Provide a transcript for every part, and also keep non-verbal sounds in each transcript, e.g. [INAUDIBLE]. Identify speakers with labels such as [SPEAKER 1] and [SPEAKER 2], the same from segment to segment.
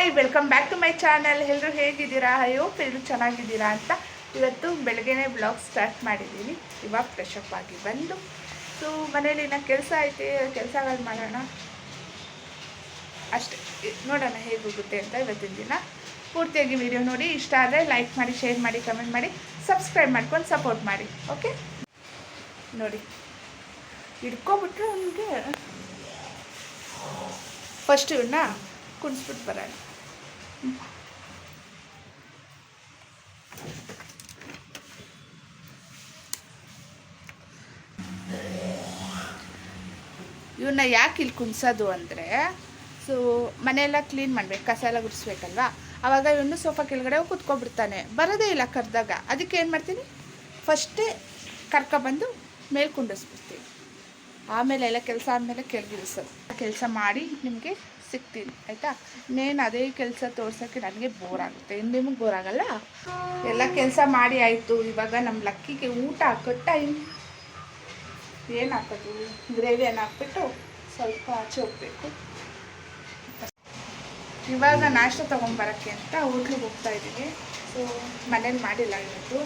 [SPEAKER 1] Hi welcome back to my channel ಎಲ್ಲರೂ ಹೇಗಿದ್ದೀರಾ? ಅಯ್ಯೋ ಎಲ್ಲರೂ ಚೆನ್ನಾಗಿದ್ದೀರಾ ಅಂತ ಇವತ್ತು ಬೆಳಗ್ಗೆನೇ ಬ್ಲಾಗ್ ಸ್ಟಾರ್ಟ್ ಮಾಡಿದ್ದೀನಿ. ಇವಾಗ ಫ್ರೆಶ್ ಅಪ್ ಆಗಿ ಬಂದು. ಸೊ ಮನೇಲಿ ಇನ್ನೂ ಕೆಲಸ ಐತೆ. ಕೆಲಸಗಳು ಮಾಡೋಣ. ಅಷ್ಟೇ. ನೋಡೋಣ ಹೇಗೋಗುತ್ತೆ ಅಂತ ಇವತ್ತಿನ ದಿನ. ಪೂರ್ತಿಯಾಗಿ ವಿಡಿಯೋ ನೋಡಿ. ಇಷ್ಟ ಆದರೆ ಲೈಕ್ ಮಾಡಿ ಶೇರ್ ಮಾಡಿ ಕಮೆಂಟ್ ಮಾಡಿ ಸಬ್ಸ್ಕ್ರೈಬ್ ಮಾಡ್ಕೊಂಡು ಸಪೋರ್ಟ್ ಮಾಡಿ. ಓಕೆ ನೋಡಿ. ಹಿಡ್ಕೊಬಿಟ್ರೆ ನನಗೆ ಫಸ್ಟ್ ಇವನ್ನ ಕುಣಿಸ್ಬಿಟ್ಟು ಬರೋಣ. ಇವನ್ನ ಯಾಕೆ ಇಲ್ಲಿ ಕುಣಿಸೋದು ಅಂದರೆ, ಸೊ ಮನೆಯೆಲ್ಲ ಕ್ಲೀನ್ ಮಾಡಬೇಕು, ಕಸ ಎಲ್ಲ ಗುಡಿಸ್ಬೇಕಲ್ವಾ? ಆವಾಗ ಇವನು ಸೋಫಾ ಕೆಳಗಡೆ ಕುತ್ಕೊಬಿಡ್ತಾನೆ. ಬರೋದೇ ಇಲ್ಲ ಕರೆದಾಗ. ಅದಕ್ಕೆ ಏನು ಮಾಡ್ತೀನಿ? ಫಸ್ಟೇ ಕರ್ಕೊಬಂದು ಮೇಲೆ ಕುಂಡಿಸ್ಬಿಡ್ತೀನಿ ಆಮೇಲೆ ಎಲ್ಲ ಕೆಲಸ ಆದಮೇಲೆ ಕೆಳಗಿಳಿಸೋದು ಕೆಲಸ ಮಾಡಿ ನಿಮಗೆ ಸಿಗ್ತೀನಿ, ಆಯಿತಾ? ಇನ್ನೇನು ಅದೇ ಕೆಲಸ ತೋರ್ಸೋಕ್ಕೆ ನನಗೆ ಬೋರ್ ಆಗುತ್ತೆ. ನಿಮಗೆ ಬೋರ್ ಆಗಲ್ಲ? ಎಲ್ಲ ಕೆಲಸ ಮಾಡಿ ಆಯಿತು. ಇವಾಗ ನಮ್ಮ ಲಕ್ಕಿಗೆ ಊಟ ಹಾಕೋ ಟೈಮ್ ಏನು ಹಾಕೋದು? ಗ್ರೇವಿಯನ್ನು ಹಾಕ್ಬಿಟ್ಟು ಸ್ವಲ್ಪ ಆಚೆ ಹೋಗ್ಬೇಕು. ಇವಾಗ ನಾಷ್ಟ ತೊಗೊಂಬರೋಕ್ಕೆ ಅಂತ ಹೋಟ್ಲಿಗೆ ಹೋಗ್ತಾ ಸೊ ಮನೇಲಿ ಮಾಡಿಲ್ಲ ಇವತ್ತು.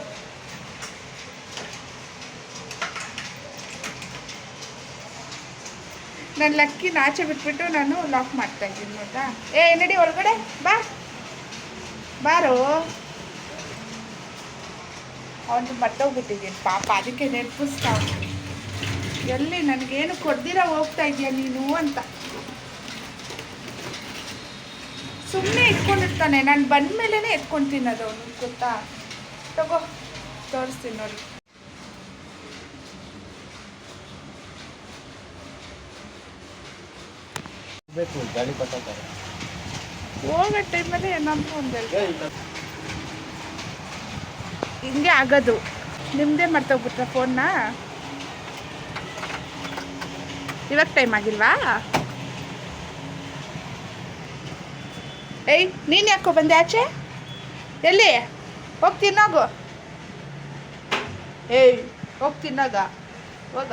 [SPEAKER 1] ನನ್ನ ಲಕ್ಕಿನ ಆಚೆ ಬಿಟ್ಬಿಟ್ಟು ನಾನು ಲಾಕ್ ಮಾಡ್ತಾ ಇದ್ದೀನಿ ಗೊತ್ತಾ ಏ, ನಡಿ ಒಳಗಡೆ, ಬಾ. ಬಾರೋ. ಅವನು ಮರ್ತೋಗ್ಬಿಟ್ಟಿದ್ದೀನಿ ಪಾಪ, ಅದಕ್ಕೆ ನೆನಪಿಸ್ತಾ. ಎಲ್ಲಿ ನನಗೇನು ಕೊಡ್ದಿರ ಹೋಗ್ತಾ ಇದೆಯಾ ನೀನು ಅಂತ. ಸುಮ್ಮನೆ ಇಟ್ಕೊಂಡಿರ್ತಾನೆ, ನಾನು ಬಂದ ಮೇಲೇ ಎತ್ಕೊಂಡು ತಿನ್ನೋದು ಅವನು ಗೊತ್ತಾ? ತಗೋ, ತೋರಿಸ್ತೀನಿ ನೋಡಿ.
[SPEAKER 2] ಬೇಕು ಗಾಳಿ ಪಟ್ಟಾತಾರೆ
[SPEAKER 1] ಹೋಗೋ ಟೈಮಲ್ಲಿ ಒಂದು ಹಿಂಗೆ ಆಗೋದು. ನಿಮ್ಮದೇ ಮರ್ತೋಗ್ಬಿಟ್ರ ಫೋನ್ನ ಇವಾಗ ಟೈಮ್ ಆಗಿಲ್ವಾ? ಏಯ್ ನೀನು ಯಾಕೋ ಬಂದೆ ಆಚೆ? ಎಲ್ಲಿ? ಹೋಗಿ ತಿನ್ನೋಗು. ಏಯ್ ಹೋಗಿ ತಿನ್ನೋಗ. ಹೋಗ.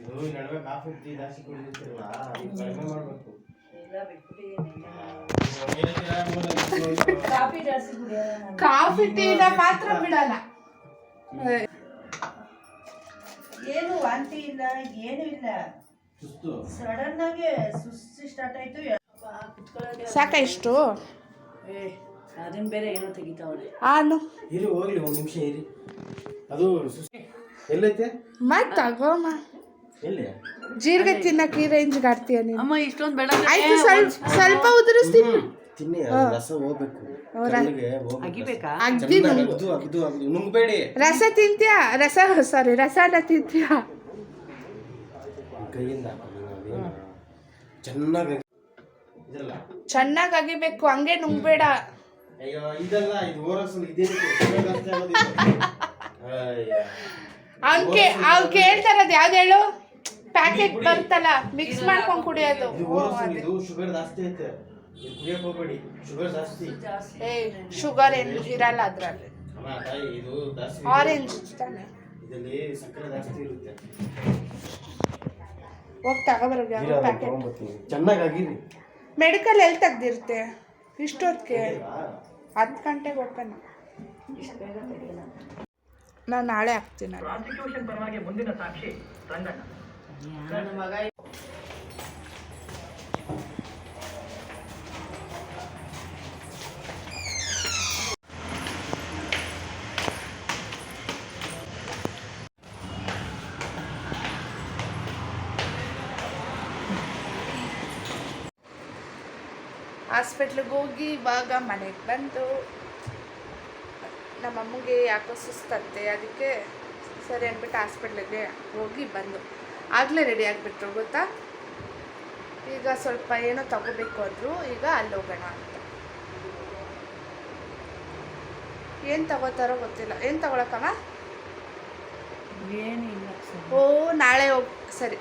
[SPEAKER 2] ಇದು ಈ ನಡುವೆ ಕಾಫಿ ಟೀ ಜಾಸ್ತಿ ಕುಡಿದಿರ್ತಿರಲ್ಲ ಕಡಿಮೆ ಮಾಡಬೇಕು.
[SPEAKER 3] ಕಾಫಿ ಜಾಸ್ತಿ ಕುಡಿಯೋಲ್ಲ
[SPEAKER 1] ಕಾಫಿ ಟೀನ ಮಾತ್ರ ಬಿಡಲ್ಲ.
[SPEAKER 3] ಏನು ವಾಂತಿ ಇಲ್ಲ ಏನು ಇಲ್ಲ.
[SPEAKER 2] ಸುಸ್ತು.
[SPEAKER 3] ಸಡನ್ ಆಗಿ ಸುಸ್ತು ಸ್ಟಾರ್ಟ್ ಆಯ್ತು.
[SPEAKER 1] ಸಾಕ ಇಷ್ಟು?
[SPEAKER 3] ಏ ಅದನ್ನ ಬೇರೆ ಏನೋ ತೆಗಿತಾವಳೆ
[SPEAKER 1] ಆನು
[SPEAKER 2] ಇರಿ ಹೋಗ್ಲಿ ಒಂದು ನಿಮಿಷ ಇರಿ. ಅದು ಸುಸ್ತು. ಎಲ್ಲೈತೆ?
[SPEAKER 1] ಮತ್ತೆ ತಗೋಮ ಜೀರಿಗೆ ತಿನ್ನಕ್ಕೆ ಈ ರೇಂಜ್ ಆಡ್ತೀಯ ನೀನು?
[SPEAKER 3] ಅಮ್ಮ ಇಷ್ಟೊಂದು ಬೇಡ
[SPEAKER 1] ಆಯ್ತು ಸ್ವಲ್ಪ ಸ್ವಲ್ಪ ಉದುರಿಸ್ತೀನಿ.
[SPEAKER 2] ತಿನ್ನಿ ಅದು ರಸ ಹೋಗ್ಬೇಕು. ಕಣ್ಣಿಗೆ ಹೋಗ್ಬೇಕು
[SPEAKER 3] ಅಗಿಬೇಕಾ?
[SPEAKER 1] ಅಗ್ದಿ
[SPEAKER 2] ಚೆನ್ನಾಗಿ ಅಗ್ದು ಅಗ್ದು ಅಗ್ದು ನುಂಗ್ಬೇಡಿ.
[SPEAKER 1] ರಸ ತಿಂತ್ಯಾ? ರಸ ಸಾರಿ ರಸ ಎಲ್ಲ ತಿಂತ್ಯಾ?
[SPEAKER 2] ಕೈಯಿಂದ ಅದೇನು ಚೆನ್ನಾಗಿ ಇದಲ್ಲ.
[SPEAKER 1] ಚೆನ್ನಾಗಿ ಅಗಿಬೇಕು ಹಂಗೆ ನುಂಗ್ಬೇಡ.
[SPEAKER 2] ಅಯ್ಯೋ ಇದಲ್ಲ ಇದು ಓರಸಲ್ ಇದೇನಕ್ಕೆ? ಸುಗರ್ ಜಾಸ್ತಿ ಆಗೋದು ಇದು. ಅಯ್ಯ.
[SPEAKER 1] ಅವ್ನ್ ಕೇ ಅವ್ನು ಕೇಳ್ತಾ ಯಾವ್ದು ಹೇಳು? ಪ್ಯಾಕೆಟ್ ಬಂತಲ್ಲ ಮಿಕ್ಸ್ ಮಾಡ್ಕೊಂಡು ಕುಡಿಯೋದು.
[SPEAKER 2] ಇದು ಶುಗರ್ ಜಾಸ್ತಿ ಐತೆ. ಇದು ಕುಡಿಯಕ್ ಹೋಗ್ಬೇಡಿ ಶುಗರ್ ಜಾಸ್ತಿ.
[SPEAKER 1] ಏ ಶುಗರ್ ಏನು ಇರಲ್ಲ ಅದ್ರಲ್ಲಿ.
[SPEAKER 2] ಅಮ್ಮ ತಾಯಿ ಇದು ಜಾಸ್ತಿ
[SPEAKER 1] ಆರೆಂಜ್ ತಾನೆ
[SPEAKER 2] ಇದರಲ್ಲಿ ಸಕ್ಕರೆ ಜಾಸ್ತಿ ಇರುತ್ತೆ.
[SPEAKER 1] ಹೋಗಿ ತಗೋಬರೋ ಯಾವ್ದು ಪ್ಯಾಕೆಟ್
[SPEAKER 2] ತಗೊಂಡ್ಬರ್ತೀನಿ ಚೆನ್ನಾಗಿ ಆಗಿರಿ
[SPEAKER 1] ಮೆಡಿಕಲ್ ಎಲ್ಲಿ ತೆಗ್ದಿರುತ್ತೆ ಇಷ್ಟೊತ್ತಿಗೆ? ಹತ್ತು ಗಂಟೆಗೆ ಓಪನ್. ನಾನು ನಾಳೆ ಹಾಕ್ತೀನಿ
[SPEAKER 3] ಮಗ
[SPEAKER 1] ಹಾಸ್ಪಿಟ್ಲಿಗೆ ಹೋಗಿ ಇವಾಗ ಮನೆಗೆ ಬಂದು ನಮ್ಮಮ್ಮಗೆ ಯಾಕೋ ಸುಸ್ತಂತೆ ಅದಕ್ಕೆ ಸರಿ ಅಂದ್ಬಿಟ್ಟು ಹಾಸ್ಪಿಟ್ಲಿಗೆ ಹೋಗಿ ಬಂದು. ಆಗಲೇ ರೆಡಿ ಆಗಿಬಿಟ್ರು ಗೊತ್ತಾ? ಈಗ ಸ್ವಲ್ಪ ಏನೋ ತಗೋಬೇಕು ಅಂದರು ಈಗ ಅಲ್ಲಿ ಹೋಗೋಣ ಅಂತ. ಏನು ತಗೋತಾರೋ ಗೊತ್ತಿಲ್ಲ. ಏನು ತಗೊಳಕ್ಕಮ್ಮ?
[SPEAKER 3] ಏನಿಲ್ಲ
[SPEAKER 1] ಓ ನಾಳೆ ಹೋಗ್ ಸರಿ.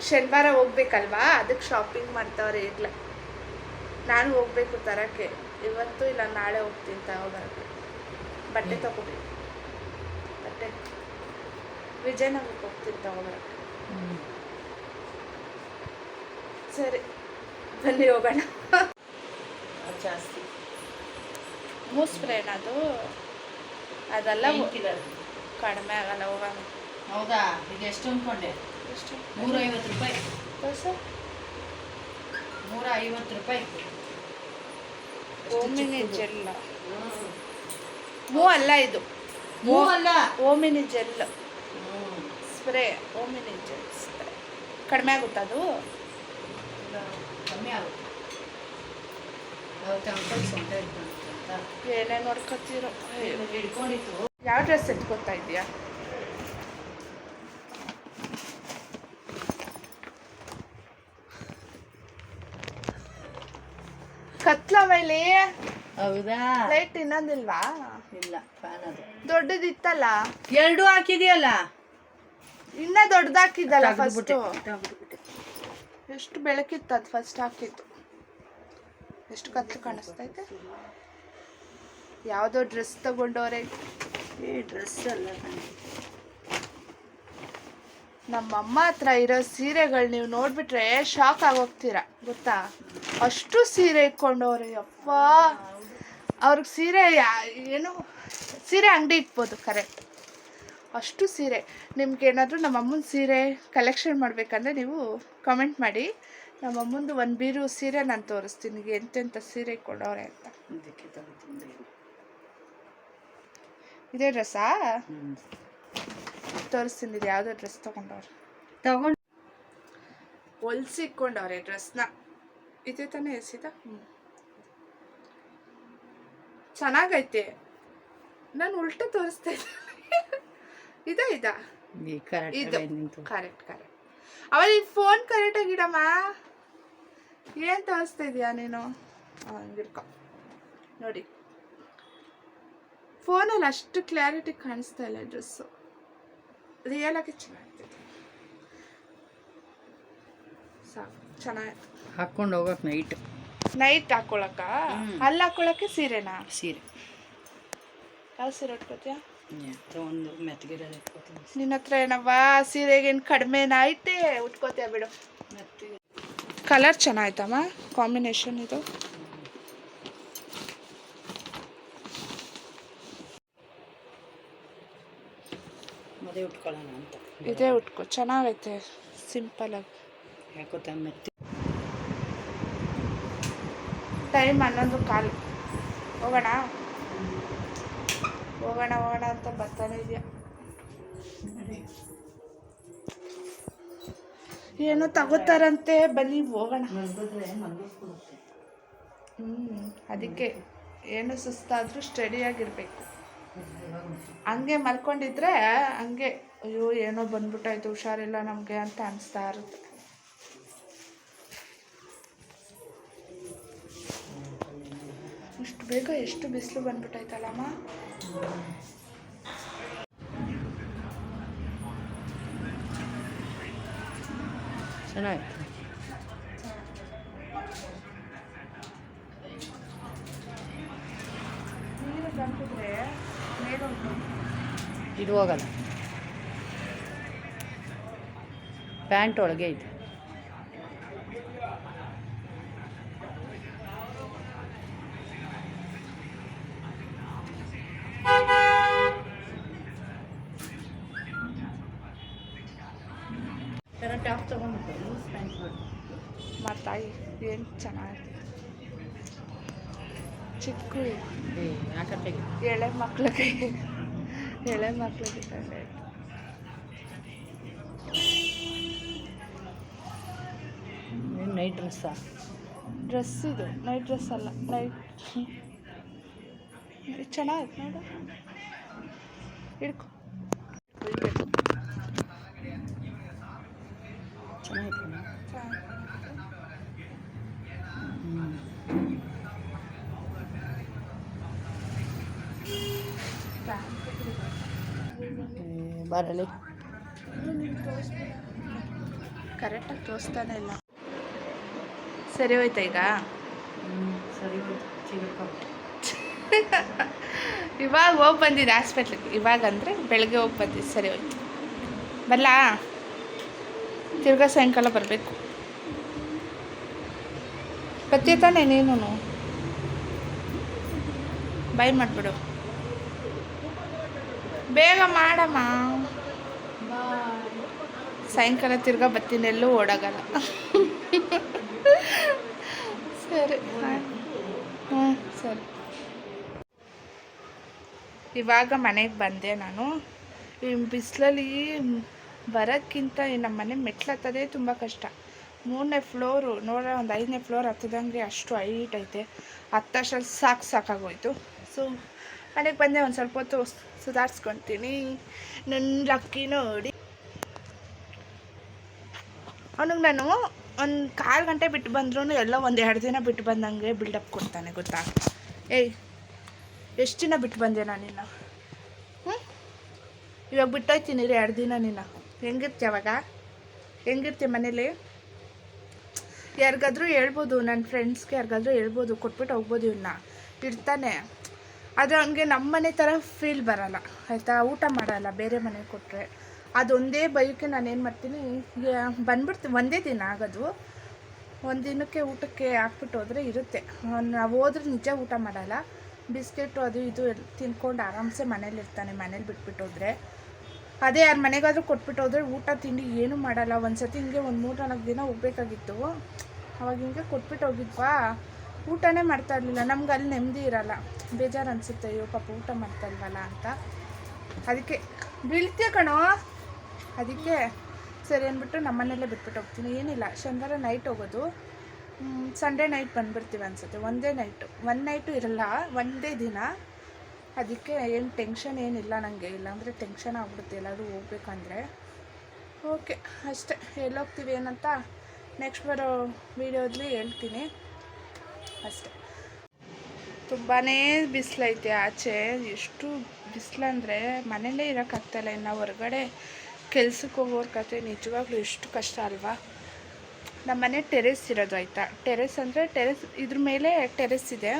[SPEAKER 1] ಶನಿವಾರ ಹೋಗ್ಬೇಕಲ್ವಾ? ಅದಕ್ಕೆ ಶಾಪಿಂಗ್ ಮಾಡ್ತಾವ್ರೆ ಇಲ್ಲ ನಾನು ಹೋಗ್ಬೇಕು ತರಕ್ಕೆ. ಇವತ್ತು ಇಲ್ಲ ನಾಳೆ ಹೋಗ್ತೀನಿ ತಗೋಬರಕ್ಕೆ ಬಟ್ಟೆ ತಗೋಬೇಕು. ಬಟ್ಟೆ. ವಿಜಯನಗರಕ್ಕೆ ಹೋಗ್ತೀನಿ ತಗೋಬರಕ್ಕೆ. ಸರಿ ಬನ್ನಿ ಹೋಗೋಣ
[SPEAKER 3] ಜಾಸ್ತಿ
[SPEAKER 1] ಮೂಸ್ ಸ್ಪ್ರೇನ ಅದು ಅದೆಲ್ಲ. ಕಡಿಮೆ ಆಗಲ್ಲ ಹೋಗೋಣ
[SPEAKER 3] ಹೌದಾ ಈಗ ಎಷ್ಟು ಅನ್ಕೊಂಡೆ
[SPEAKER 1] ಎಷ್ಟು
[SPEAKER 3] ನೂರ ಐವತ್ತು ರೂಪಾಯಿ
[SPEAKER 1] ಸರ್
[SPEAKER 3] ನೂರ ಐವತ್ತು ರೂಪಾಯಿ
[SPEAKER 1] ಓಮಿನಿ ಜೆಲ್ ಮೂ ಅಲ್ಲ ಇದು
[SPEAKER 3] ಮೂ ಅಲ್ಲ
[SPEAKER 1] Omnigel spray Omnigel spray ಕಡಿಮೆ ಆಗುತ್ತಾ ಅದು?
[SPEAKER 3] ಕಮ್ಮಿ ಆಗುತ್ತೆ.
[SPEAKER 1] ಏನೇ ನೋಡ್ಕೊತೀರೋ.
[SPEAKER 3] ಹಿಡ್ಕೊಂಡಿತ್ತು.
[SPEAKER 1] ಯಾವ ಡ್ರೆಸ್ ಎತ್ಕೊತಾ ಇದೆಯಾ ಕತ್ಲ ಮೇಲೆ
[SPEAKER 3] ಹೌದಾ?
[SPEAKER 1] ಲೈಟ್ ಇನ್ನೊಂದಿಲ್ವಾ?
[SPEAKER 3] ಇಲ್ಲ ಫ್ಯಾನ್ ಅದು.
[SPEAKER 1] ದೊಡ್ಡದಿತ್ತಲ್ಲ?
[SPEAKER 3] ಎರಡು ಹಾಕಿದೆಯಲ್ಲ?
[SPEAKER 1] ಇನ್ನ ದೊಡ್ಡದಾಕಿದ್ದಲ್ಲ ಫಸ್ಟ್ ಎಷ್ಟು ಬೆಳಕಿತ್ತು ಅದು ಫಸ್ಟ್ ಹಾಕಿದ್ದು? ಎಷ್ಟು ಕತ್ಲು ಕಾಣಿಸ್ತೈತೆ? ಯಾವುದೋ ಡ್ರೆಸ್ ತಗೊಂಡವ್ರೆ.
[SPEAKER 3] ಏ ಡ್ರೆಸ್ ಅಲ್ಲ.
[SPEAKER 1] ನಮ್ಮಮ್ಮ ಹತ್ರ ಇರೋ ಸೀರೆಗಳು ನೀವು ನೋಡ್ಬಿಟ್ರೆ ಶಾಕ್ ಆಗೋಗ್ತೀರಾ ಗೊತ್ತಾ? ಅಷ್ಟು ಸೀರೆ ಇಟ್ಕೊಂಡವ್ರೆ ಅಪ್ಪ ಅವ್ರಿಗೆ ಸೀರೆ ಏನು ಸೀರೆ ಅಂಗಡಿ ಇಟ್ಬೋದು ಕರೆಕ್ಟ್ ಅಷ್ಟು ಸೀರೆ. ನಿಮ್ಗೆ ಏನಾದರೂ ನಮ್ಮ ಅಮ್ಮನ ಸೀರೆ ಕಲೆಕ್ಷನ್ ಮಾಡಬೇಕಂದ್ರೆ ನೀವು ಕಮೆಂಟ್ ಮಾಡಿ. ನಮ್ಮ ಅಮ್ಮಂದು ಒಂದು ಬೀರು ಸೀರೆ ನಾನು ತೋರಿಸ್ತೀನಿ. ಎಂತೆಂಥ ಸೀರೆ ಕೊಡೋರೆ ಅಂತ. ಇದೇ ಡ್ರೆಸ್ಸಾ? ತೋರಿಸ್ತೀನಿ. ಇದು ಯಾವುದೋ ಡ್ರೆಸ್ ತೊಗೊಂಡವ್ರೆ.
[SPEAKER 3] ತಗೊಂಡು
[SPEAKER 1] ಹೊಲ್ಸಿಕ್ಕೊಂಡವ್ರೆ ಡ್ರೆಸ್ನ. ಇದೇ ತಾನೇ ಎಸಿದ? ಚೆನ್ನಾಗೈತೆ. ನಾನು ಉಲ್ಟ ತೋರಿಸ್ತಾ ಇದ್ದೆ. ಇದ ಇದ? ಇದು ಕರೆಕ್ಟ್ ಕರೆಕ್ಟ್. ಅವಳಿ ಫೋನ್ ಕರೆಕ್ಟ್ ಆಗಿಡಮ್ಮ? ಏನು ತೋರಿಸ್ತಾ ಇದೀಯಾ ನೀನು? ಹಂಗಿಡ್ಕೊ ನೋಡಿ. ಫೋನಲ್ಲಿ ಅಷ್ಟು ಕ್ಲಾರಿಟಿ ಕಾಣಿಸ್ತಾ ಇಲ್ಲ ಡ್ರೆಸ್ಸು ರಿಯಲ್ ಆಗಿ ಚೆನ್ನಾಗ್ತೈತೆ ಸಾಕು ಚೆನ್ನಾಗಿತ್ತು
[SPEAKER 3] ಹಾಕೊಂಡು ಹೋಗಕ್ ನೈಟ್
[SPEAKER 1] ನೈಟ್ ಹಾಕೊಳಕ
[SPEAKER 3] ಹ್ಮ್.
[SPEAKER 1] ಅಲ್ಲಿ ಹಾಕೊಳಕ್ಕೆ ಸೀರೆನಾ?
[SPEAKER 3] ಸೀರೆ.
[SPEAKER 1] ಯಾವ ಸೀರೆ ಉಟ್ಕೋತೀಯ?
[SPEAKER 3] ಒಂದು ಇಟ್ಕೊತೀನಿ
[SPEAKER 1] ನಿನ್ನ ಹತ್ರ ಏನವ್ವ? ಸೀರೆಗೇನು ಕಡಿಮೆನ ಐತೆ? ಉಟ್ಕೋತೀಯ ಬಿಡು. ಕಲರ್ ಚೆನ್ನಾಯ್ತಮ್ಮ? ಕಾಂಬಿನೇಷನ್ ಇದು?
[SPEAKER 3] ಉಟ್ಕೊಳ್ಳೋಣ ಅಂತ.
[SPEAKER 1] ಇದೇ ಉಟ್ಕೋ. ಚೆನ್ನಾಗೈತೆ. ಸಿಂಪಲ್ ಆಗಿ.
[SPEAKER 3] ಯಾಕೋ ಮೆತ್ತಿ.
[SPEAKER 1] ಟೈಮ್ ಹನ್ನೊಂದು ಕಾಲು. ಹೋಗೋಣ? ಹೋಗೋಣ ಹೋಗೋಣ ಅಂತ ಬರ್ತಾನೆ ಇದೆಯಾ? ಏನೋ ತಗೋತಾರಂತೆ ಬನ್ನಿ ಹೋಗೋಣ. ಹ್ಞೂ ಅದಕ್ಕೆ ಏನು ಸುಸ್ತಾದರೂ ಸ್ಟಡಿಯಾಗಿರ್ಬೇಕು ಹಂಗೆ ಮಲ್ಕೊಂಡಿದ್ರೆ ಹಂಗೆ ಅಯ್ಯೋ ಏನೋ ಬಂದ್ಬಿಟ್ಟಾಯ್ತು ಹುಷಾರಿಲ್ಲ ನಮಗೆ ಅಂತ ಅನಿಸ್ತಾ ಇರುತ್ತೆ. ಇಷ್ಟು ಬೇಗ ಎಷ್ಟು ಬಿಸಿಲು ಬಂದ್ಬಿಟ್ಟೈತಲ್ಲಮ್ಮ
[SPEAKER 3] ಚೆನ್ನಾಗಿತ್ತು ಇದು ಹೋಗಲ್ಲ. ಪ್ಯಾಂಟ್ ಒಳಗೆ ಇದೆ ಟಾಪ್ ತಗೊಂಡು ಲೂಸ್ ಪ್ಯಾಂಟ್
[SPEAKER 1] మా ತಾಯಿ ಏನು ಚೆನ್ನಾಗಿದೆ ಚಿಕ್ಕ
[SPEAKER 3] ಯಾಕಂటే
[SPEAKER 1] ಎಳೆ ಮಕ್ಳಿಗೆ ಎಳೆ ಮಕ್ಳಿಗೆ ತಂದೆ
[SPEAKER 3] ನೈಟ್ ಡ್ರೆಸ್ಸಾ
[SPEAKER 1] ಡ್ರೆಸ್ ಇದು. ನೈಟ್ ಡ್ರೆಸ್ ಅಲ್ಲ. ನೈಟ್ ಚೆನ್ನಾಗಿತ್ತು ನೋಡು. ಹಿಡ್ಕೊ.
[SPEAKER 3] ಬರಲಿ
[SPEAKER 1] ಕರೆಕ್ಟಾಗಿ ತೋರಿಸ್ತಾನೆ ಇಲ್ಲ. ಸರಿ ಹೋಯ್ತಾ ಈಗ?
[SPEAKER 3] ಸರಿ [LAUGHS]
[SPEAKER 1] ಇವಾಗ ಹೋಗಿ ಬಂದಿದ್ದೆ ಹಾಸ್ಪಿಟ್ಲಿಗೆ. ಇವಾಗ ಅಂದರೆ ಬೆಳಗ್ಗೆ ಹೋಗಿ ಬಂದಿದ್ದು. ಸರಿ ಹೋಯ್ತು. ಬರಲಾ? ತಿರ್ಗಾ ಸಾಯಂಕಾಲ ಬರಬೇಕು. ಬರ್ತೀಯ ತಾನೆ ನೀನು ಬೈ ಮಾಡಿಬಿಡು. ಬೇಗ ಮಾಡಮ್ಮ. ಸಾಯಂಕಾಲ ತಿರ್ಗಾ ಬತ್ತೀನಿ ಎಲ್ಲೂ ಓಡಾಗಲ್ಲ. ಸರಿ. ಹ್ಞೂ ಸರಿ. ಇವಾಗ ಮನೆಗೆ ಬಂದೆ ನಾನು. ಬಿಸಿಲಲ್ಲಿ ಬರೋಕ್ಕಿಂತ ನಮ್ಮ ಮನೆ ಮೆಟ್ಲು ಹತ್ತೋದೇ ತುಂಬ ಕಷ್ಟ. ಮೂರನೇ ಫ್ಲೋರು ನೋಡೋ ಒಂದು ಐದನೇ ಫ್ಲೋರ್ ಹತ್ತದಂಗೆ ಅಷ್ಟು ಹೈಟ್ ಐತೆ. ಹತ್ತಷ್ಟು ಸಾಕು ಸಾಕಾಗೋಯ್ತು. ಸೊ, ಮನೆಗೆ ಬಂದೆ ಒಂದು ಸ್ವಲ್ಪ ಹೊತ್ತು ಸುಧಾರಿಸ್ಕೊತೀನಿ. ನನ್ನ ಲಕ್ಕಿ ನೋಡಿ. ಅವನಿಗೆ ನಾನು ಒಂದು ಕಾಲು ಗಂಟೆ ಬಿಟ್ಟು ಬಂದ್ರೂ ಎಲ್ಲ ಒಂದು ಎರಡು ದಿನ ಬಿಟ್ಟು ಬಂದಂಗೆ ಬಿಲ್ಡಪ್ ಕೊಡ್ತಾನೆ, ಗೊತ್ತಾ? ಏಯ್, ಎಷ್ಟು ದಿನ ಬಿಟ್ಟು ಬಂದೆ ನಾನು ನಿನ್ನ? ಹ್ಞೂ ಇವಾಗ ಬಿಟ್ಟೋಯ್ತೀನಿ ರೀ ಎರಡು ದಿನ ನಿನ್ನ. ಹೆಂಗಿರ್ತಿ ಅವಾಗ? ಹೆಂಗಿರ್ತಿ ಮನೇಲಿ? ಯಾರಿಗಾದ್ರೂ ಹೇಳ್ಬೋದು, ನನ್ನ ಫ್ರೆಂಡ್ಸ್ಗೆ ಯಾರಿಗಾದ್ರೂ ಹೇಳ್ಬೋದು, ಕೊಟ್ಬಿಟ್ಟು ಹೋಗ್ಬೋದು ಇವನ್ನ ಇರ್ತಾನೆ. ಆದರೆ ಅವನಿಗೆ ನಮ್ಮ ಮನೆ ಥರ ಫೀಲ್ ಬರಲ್ಲ, ಆಯಿತಾ? ಊಟ ಮಾಡಲ್ಲ, ಬೇರೆ ಮನೆಗೆ ಕೊಟ್ಟರೆ ಅದೊಂದೇ ಬೈಕೆ ನಾನು ಏನು ಮಾಡ್ತೀನಿ ಬಂದ್ಬಿಡ್ತು ಬಂದ್ಬಿಡ್ತೀನಿ ಒಂದೇ ದಿನ ಆಗೋದು. ಒಂದು ದಿನಕ್ಕೆ ಊಟಕ್ಕೆ ಹಾಕ್ಬಿಟ್ಟು ಹೋದರೆ ಇರುತ್ತೆ. ನಾವು ಹೋದ್ರೆ ನಿಜ ಊಟ ಮಾಡಲ್ಲ. ಬಿಸ್ಕೆಟು ಅದು ಇದು ತಿನ್ಕೊಂಡು ಆರಾಮ್ಸೆ ಮನೇಲಿರ್ತಾನೆ ಮನೇಲಿ ಬಿಟ್ಬಿಟ್ಟು ಹೋದರೆ. ಅದೇ ಯಾರು ಮನೆಗಾದರೂ ಕೊಟ್ಬಿಟ್ಟು ಹೋದ್ರೆ ಊಟ, ತಿಂಡಿ ಏನೂ ಮಾಡಲ್ಲ. ಒಂದು ಸತಿ ಹಿಂಗೆ ಒಂದು ಮೂರು ನಾಲ್ಕು ದಿನ ಹೋಗ್ಬೇಕಾಗಿತ್ತು. ಅವಾಗ ಹಿಂಗೆ ಕೊಟ್ಬಿಟ್ಟು ಹೋಗಿದ್ವಾ. ಊಟನೇ ಮಾಡ್ತಾ ಇರಲಿಲ್ಲ. ನಮ್ಗೆ ಅಲ್ಲಿ ನೆಮ್ಮದಿ ಇರಲ್ಲ. ಬೇಜಾರು ಅನಿಸುತ್ತೆ. ಅಯ್ಯೋ ಪಾಪ ಊಟ ಮಾಡ್ತಾ ಇಲ್ವಲ್ಲ ಅಂತ. ಅದಕ್ಕೆ ಬೀಳ್ತೀಯ ಕಣೋ? ಅದಕ್ಕೆ ಸರಿ ಅಂದ್ಬಿಟ್ಟು ನಮ್ಮನೇಲೇ ಬಿಟ್ಬಿಟ್ಟು ಹೋಗ್ತೀನಿ. ಏನಿಲ್ಲ, ಶನಿವಾರ ನೈಟ್ ಹೋಗೋದು. ಸಂಡೇ ನೈಟ್ ಬಂದುಬಿಡ್ತೀವಿ ಅನ್ಸುತ್ತೆ. ಒಂದೇ ನೈಟು ಒನ್ ನೈಟು ಇರಲ್ಲ, ಒಂದೇ ದಿನ. ಅದಕ್ಕೆ ಏನು ಟೆನ್ಷನ್ ಏನಿಲ್ಲ ನನಗೆ ಇಲ್ಲಾಂದರೆ ಟೆನ್ಷನ್ ಆಗ್ಬಿಡುತ್ತೆ. ಎಲ್ಲಾದರೂ ಹೋಗ್ಬೇಕಂದ್ರೆ. ಓಕೆ ಅಷ್ಟೇ. ಎಲ್ಲೋಗ್ತೀವಿ ಏನಂತ? ನೆಕ್ಸ್ಟ್ ಬರೋ ವೀಡಿಯೋದಲ್ಲಿ ಹೇಳ್ತೀನಿ. ಅಷ್ಟೆ. ತುಂಬಾ ಬಿಸಿಲೈತೆ ಆಚೆ. ಎಷ್ಟು ಬಿಸಿಲಂದರೆ ಮನೇಲೇ ಇರೋಕ್ಕಾಗ್ತಾಯಿಲ್ಲ ಇನ್ನು ಹೊರಗಡೆ ಕೆಲ್ಸಕ್ಕೆ ಹೋಗೋರ ನಿಜವಾಗ್ಲೂ ಎಷ್ಟು ಕಷ್ಟ ಅಲ್ವಾ? ನಮ್ಮ ಮನೆ ಟೆರೆಸ್ ಇರೋದು ಆಯಿತಾ? ಟೆರೆಸ್ ಅಂದರೆ ಟೆರೆಸ್ ಇದ್ರ ಮೇಲೆ ಟೆರೆಸ್ ಇದೆ,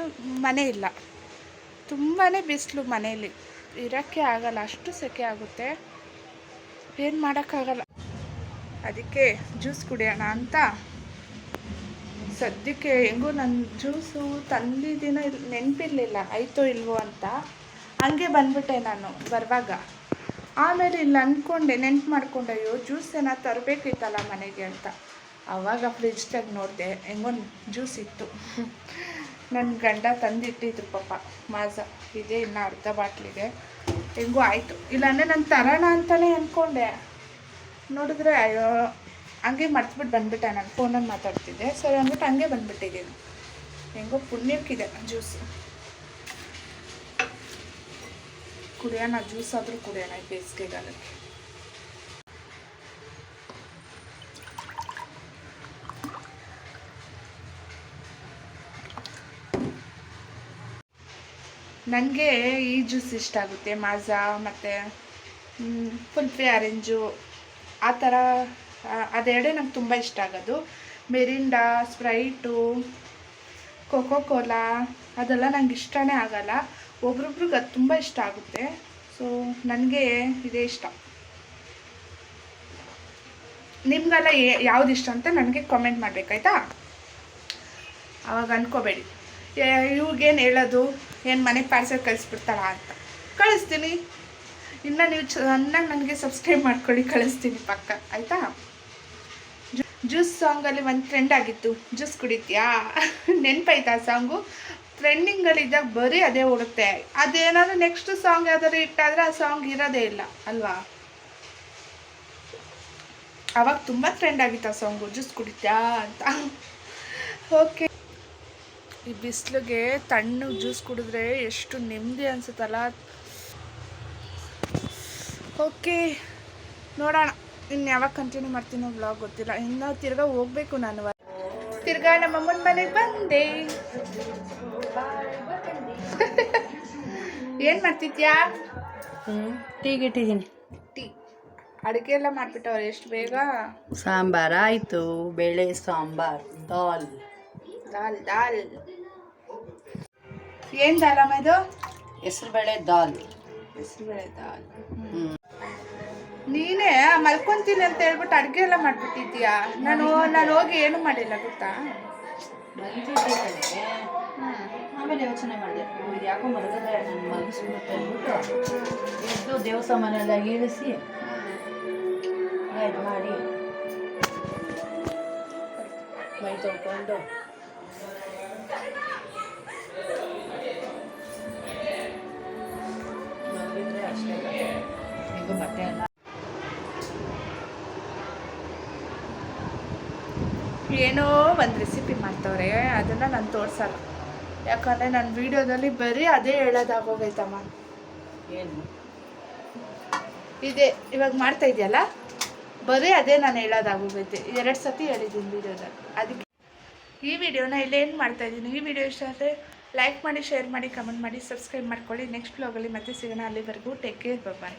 [SPEAKER 1] ಮನೆ ಇಲ್ಲ. ತುಂಬಾ ಬಿಸಿಲು ಮನೆಯಲ್ಲಿ ಇರೋಕ್ಕೆ ಆಗಲ್ಲ, ಅಷ್ಟು ಸೆಕೆ ಆಗುತ್ತೆ. ಏನು ಮಾಡೋಕ್ಕಾಗಲ್ಲ ಅದಕ್ಕೆ ಜ್ಯೂಸ್ ಕುಡಿಯೋಣ ಅಂತ. ಸದ್ಯಕ್ಕೆ ಹೆಂಗೂ ನನ್ನ ಜ್ಯೂಸು ತಂದಿದ್ದೀನ ನೆನಪಿರಲಿಲ್ಲ, ಆಯಿತೋ ಇಲ್ವೋ ಅಂತ. ಹಂಗೆ ಬಂದ್ಬಿಟ್ಟೆ ನಾನು, ಬರುವಾಗ. ಆಮೇಲೆ ಇಲ್ಲಿ ಅಂದ್ಕೊಂಡೆ, ನೆನ್ಪು ಮಾಡ್ಕೊಂಡೆ, ಅಯ್ಯೋ ಜ್ಯೂಸ್ ಏನಾದ್ರು ತರಬೇಕಿತ್ತಲ್ಲ ಮನೆಗೆ ಅಂತ. ಆವಾಗ ಫ್ರಿಜ್ದಾಗ ನೋಡಿದೆ ಹೆಂಗೊಂದು ಜ್ಯೂಸ್ ಇತ್ತು. ನನ್ನ ಗಂಡ ತಂದಿಟ್ಟಿದ್ರು ಪಾಪ ಮಾಜ ಇದೆ, ಇನ್ನು ಅರ್ಧ ಬಾಟ್ಲಿದೆ ಹೆಂಗೂ ಆಯಿತು. ಇಲ್ಲಾಂದರೆ ನಾನು ತರೋಣ ಅಂತಲೇ ಅಂದ್ಕೊಂಡೆ ನೋಡಿದ್ರೆ ಅಯ್ಯೋ, ಹಂಗೆ ಮರ್ತ್ಬಿಟ್ಟು ಬಂದ್ಬಿಟ್ಟೆ, ನಾನು ಫೋನಲ್ಲಿ ಮಾತಾಡ್ತಿದ್ದೆ. ಸರಿ ಅಂದ್ಬಿಟ್ಟು ಹಂಗೆ ಬಂದ್ಬಿಟ್ಟಿದ್ದೀನಿ. ಹೆಂಗೋ ಪುಣ್ಯಕ್ಕಿದೆ ಜ್ಯೂಸ್ ಕುಡಿಯೋಣ, ಜ್ಯೂಸ್ ಆದರೂ ಕುಡಿಯೋಣ ಈ ಬೇಸಿಗೆಗಾಲಕ್ಕೆ. ನನಗೆ ಈ ಜ್ಯೂಸ್ ಇಷ್ಟ ಆಗುತ್ತೆ, ಮಾಜಾ ಮತ್ತು ಫುಲ್ಫಿ ಆರೆಂಜು, ಆ ಥರ ಅದೆರಡೇ ನಂಗೆ ತುಂಬ ಇಷ್ಟ ಆಗೋದು. ಮೆರಿಂಡಾ, ಸ್ಪ್ರೈಟು, ಕೊಕೋ ಕೋಲಾ, ಅದೆಲ್ಲ ನಂಗೆ ಇಷ್ಟನೇ ಆಗಲ್ಲ. ಒಬ್ರೊಬ್ರಿಗೆ ಅದು ತುಂಬ ಇಷ್ಟ ಆಗುತ್ತೆ. ಸೊ ನನಗೆ ಇದೇ ಇಷ್ಟ. ನಿಮ್ಗೆಲ್ಲ ಯಾವ್ದು ಇಷ್ಟ ಅಂತ ನನಗೆ ಕಾಮೆಂಟ್ ಮಾಡಬೇಕಾಯ್ತಾ ಅವಾಗ ಅನ್ಕೋಬೇಡಿ. ಇವ್ರಿಗೇನು ಹೇಳೋದು, ಏನು ಮನೆಗೆ ಪಾರ್ಸಲ್ ಕಳಿಸ್ಬಿಡ್ತಾಳ ಅಂತ. ಕಳಿಸ್ತೀನಿ. ಇನ್ನು ನೀವು ಚೆನ್ನಾಗಿ ನನಗೆ ಸಬ್ಸ್ಕ್ರೈಬ್ ಮಾಡ್ಕೊಳ್ಳಿ, ಕಳಿಸ್ತೀನಿ ಪಕ್ಕ, ಆಯಿತಾ? ಜ್ಯೂಸ್ ಸಾಂಗಲ್ಲಿ ಒಂದು ಟ್ರೆಂಡ್ ಆಗಿತ್ತು. ಜ್ಯೂಸ್ ಕುಡಿತೀಯಾ? [LAUGHS] ನೆನಪಾಯ್ತಾ ಆ ಸಾಂಗು ಟ್ರೆಂಡಿಂಗಲ್ಲಿದ್ದಾಗ ಬರೀ ಅದೇ ಓಡುತ್ತೆ. ಅದೇನಾದ್ರು ನೆಕ್ಸ್ಟ್ ಸಾಂಗ್ ಯಾವ್ದಾದ್ರು ಇಟ್ಟಾದರೆ ಆ ಸಾಂಗ್ ಇರೋದೇ ಇಲ್ಲ, ಅಲ್ವಾ? ಅವಾಗ ತುಂಬ ಟ್ರೆಂಡ್ ಆಗಿತ್ತು ಆ ಸಾಂಗು ಜ್ಯೂಸ್ ಕುಡಿತಾ ಅಂತ. ಓಕೆ ಈ ಬಿಸಿಲಿಗೆ ತಣ್ಣು ಜ್ಯೂಸ್ ಕುಡಿದ್ರೆ ಎಷ್ಟು ನೆಮ್ಮದಿ ಅನ್ಸುತ್ತಲ್ಲ? ಓಕೆ ನೋಡೋಣ. ಇನ್ನು ಯಾವಾಗ ಕಂಟಿನ್ಯೂ ಮಾಡ್ತೀನೋ ಬ್ಲಾಗ್ ಗೊತ್ತಿಲ್ಲ. ಇನ್ನು ತಿರ್ಗಾ ಹೋಗ್ಬೇಕು ನಾನು. ತಿರ್ಗಾ ನಮ್ಮ ಅಮ್ಮನ ಮನೆಗೆ ಬಂದೆ. ಏನು ಮಾಡ್ತಿದ್ಯಾ
[SPEAKER 3] ಟೀ ಟೀಗೆ ಇಟ್ಟಿದ್ದೀನಿ
[SPEAKER 1] ಟೀ. ಅಡುಗೆ ಎಲ್ಲ ಮಾಡ್ಬಿಟ್ಟವ್ರೆ ಎಷ್ಟು ಬೇಗ?
[SPEAKER 3] ಸಾಂಬಾರ್ ಆಯಿತು ಬೇಳೆ ಸಾಂಬಾರ್ ದಾಲ್.
[SPEAKER 1] ದಾಲ್ ದಾಲ್. ಏನು ದಾಲಮ್ಮ ಇದು?
[SPEAKER 3] ಹೆಸರುಬೇಳೆ ದಾಲ್.
[SPEAKER 1] ಹೆಸರುಬೇಳೆ ದಾಲ್. ನೀನೇ ಮಲ್ಕೊಂತೀನಿ ಅಂತ ಹೇಳ್ಬಿಟ್ಟು ಅಡುಗೆ ಎಲ್ಲ ಮಾಡ್ಬಿಟ್ಟಿದ್ಯಾ ನಾನು ನಾನು ಹೋಗಿ ಏನು ಮಾಡಿಲ್ಲ ಗೊತ್ತಾ?
[SPEAKER 3] ಆಮೇಲೆ ಯೋಚನೆ ಮಾಡಿದೆ. ಇದು ಯಾಕೋ ಮಲಗಿದ್ರೆ ನಾನು ಮಲಗಿಸ್ಬಿಡುತ್ತೆ ಅಂದ್ಬಿಟ್ಟು ಎದ್ದು ದೇವಸ್ಥಾನನೆಲ್ಲ ಇಳಿಸಿ ಇದು ಮಾಡಿ ಮೈ ತೊಳ್ಕೊಂಡು. ಅಷ್ಟೇ.
[SPEAKER 1] ಏನೋ ಒಂದು ರೆಸಿಪಿ ಮಾಡ್ತವ್ರೆ, ಅದನ್ನು ನಾನು ತೋರಿಸಲ್ಲ. ಯಾಕಂದರೆ ನನ್ನ ವಿಡಿಯೋದಲ್ಲಿ ಬರೀ ಅದೇ ಹೇಳೋದಾಗೋಗೈತಮ್ಮ
[SPEAKER 3] ಏನು?
[SPEAKER 1] ಇದೆ ಇವಾಗ ಮಾಡ್ತಾ ಇದೆಯಲ್ಲ? ಬರೀ ಅದೇ ನಾನು ಹೇಳೋದಾಗೋಗೈತೆ ಎರಡು ಸತಿ ಹೇಳಿದ್ದೀನಿ ವಿಡಿಯೋದಲ್ಲಿ. ಅದಕ್ಕೆ ಈ ವಿಡಿಯೋನ ಇಲ್ಲೇನು ಮಾಡ್ತಾ ಇದ್ದೀನಿ. ಈ ವಿಡಿಯೋ ಇಷ್ಟ ಆದರೆ ಲೈಕ್ ಮಾಡಿ ಶೇರ್ ಮಾಡಿ ಕಮೆಂಟ್ ಮಾಡಿ ಸಬ್ಸ್ಕ್ರೈಬ್ ಮಾಡ್ಕೊಳ್ಳಿ. ನೆಕ್ಸ್ಟ್ ಬ್ಲಾಗಲ್ಲಿ ಮತ್ತೆ ಸಿಗೋಣ. ಅಲ್ಲಿವರೆಗೂ ಟೇಕ್ ಕೇರ್ ಬಾಯ್